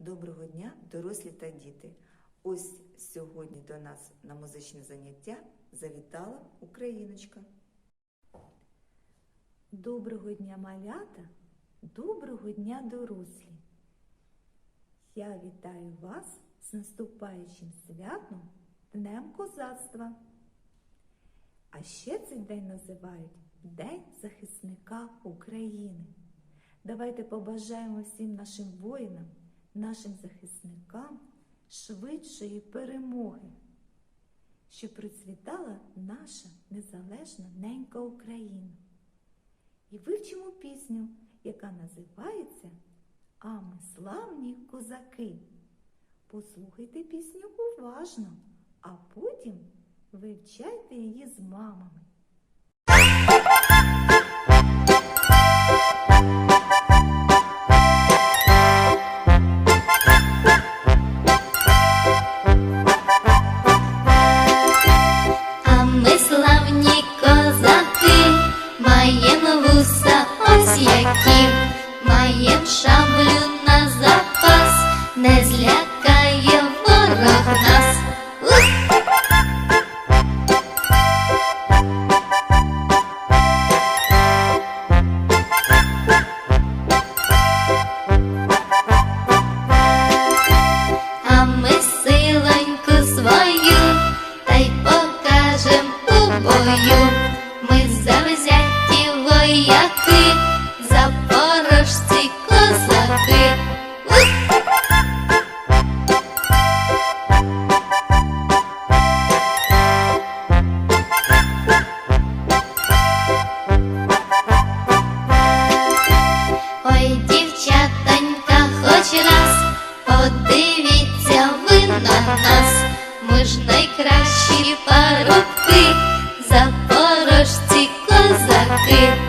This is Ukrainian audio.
Доброго дня, дорослі та діти! Ось сьогодні до нас на музичне заняття завітала Україночка. Доброго дня, малята, доброго дня, дорослі. Я вітаю вас з наступаючим святом Днем козацтва. А ще цей день називають День захисника України. Давайте побажаємо всім нашим воїнам, нашим захисникам швидшої перемоги, щоб процвітала наша незалежна ненька Україна. І вивчимо пісню, яка називається А ми славні козаки. Послухайте пісню уважно, а потім вивчайте її з мамами. Вуса ось які, маєм шаблю на запас, не злякає ворог нас. А ми силоньку свою та й покажем у бою. Ми завзяті вояки, запорожці козаки. Ух! Ой, дівчатонька, хоч раз подивіться ви на нас, ми ж найкращі парубки, запорожці козаки. Ух!